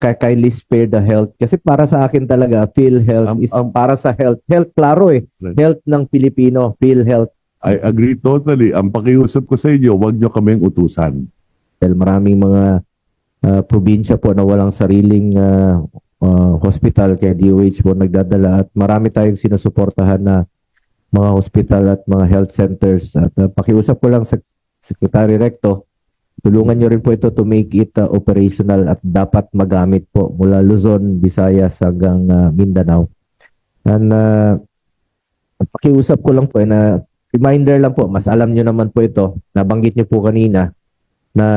ki- kindly spare the health. Kasi para sa akin talaga, PhilHealth Ang- is ang- para sa health. Health, klaro eh. Right. Health ng Pilipino, PhilHealth. I agree totally. Ang pakiusap ko sa inyo, huwag nyo kaming utusan. Dahil maraming mga ah, probinsya po na walang sariling ah, ah, hospital kaya DOH po nagdadala at marami tayong sinusuportahan na mga hospital at mga health centers at ah, pakiusap ko lang sa Secretary Recto tulungan nyo rin po ito to make it ah, operational at dapat magamit po mula Luzon, Visayas hanggang ah, Mindanao. And ah, pakiusap ko lang po na reminder lang po, mas alam nyo naman po ito, nabanggit nyo po kanina na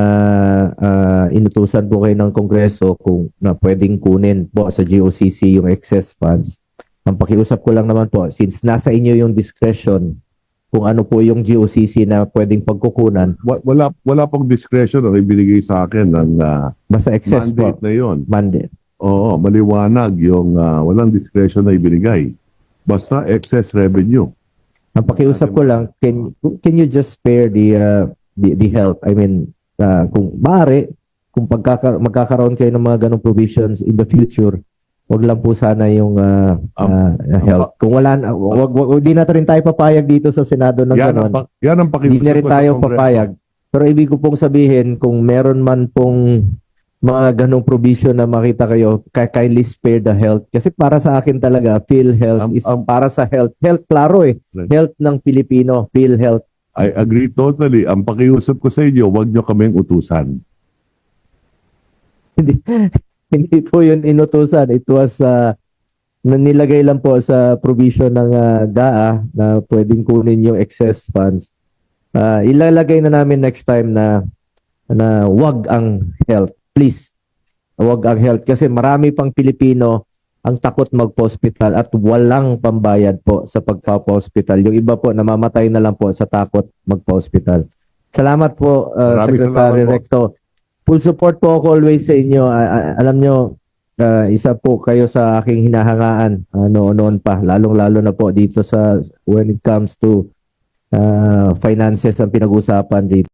ah, inutusan po kayo ng Kongreso kung na pwedeng kunin po sa GOCC yung excess funds. Ang pakiusap ko lang naman po, since nasa inyo yung discretion kung ano po yung GOCC na pwedeng pagkukunan, Wa- Wala, wala pong discretion ang ibinigay sa akin ng ah, basta excess mandate po. na yon. Mandate. Oo, maliwanag yung ah, walang discretion na ibinigay. Basta excess revenue. Ang pakiusap ko lang, can can you just spare the uh, the, the health? I mean, uh, kung maaari, kung pagkaka, magkakaroon kayo ng mga ganong provisions in the future, wag lang po sana yung uh, uh, health. Kung wala, na- wag, wag, wag, di na rin tayo papayag dito sa Senado ng Yan ang, ganon. pa- yan ang pakiusap Hindi na rin ko sa tayo Kongreso. papayag. Pero ibig ko pong sabihin, kung meron man pong mga ganong provision na makita kayo, ki- kindly spare the health. Kasi para sa akin talaga, PhilHealth Ang- is ang- para sa health. Health, klaro eh. Right. Health ng Pilipino, PhilHealth. I agree totally. Ang pakiusap ko sa inyo, huwag nyo kaming utusan. Hindi, po yun inutusan. It was uh, nilagay lang po sa provision ng uh, GAA na pwedeng kunin yung excess funds. Uh, ilalagay na namin next time na na wag ang health. Please. Wag ang health kasi marami pang Pilipino ang takot magpa-hospital at walang pambayad po sa pagpapa-hospital. Yung iba po namamatay na lang po sa takot magpa-hospital. Salamat po uh, Maraming Secretary salamat po. Recto. Full support po ako always sa inyo. A- alam nyo, uh, isa po kayo sa aking hinahangaan uh, noon-noon pa, lalong-lalo na po dito sa when it comes to uh, finances ang pinag-usapan dito.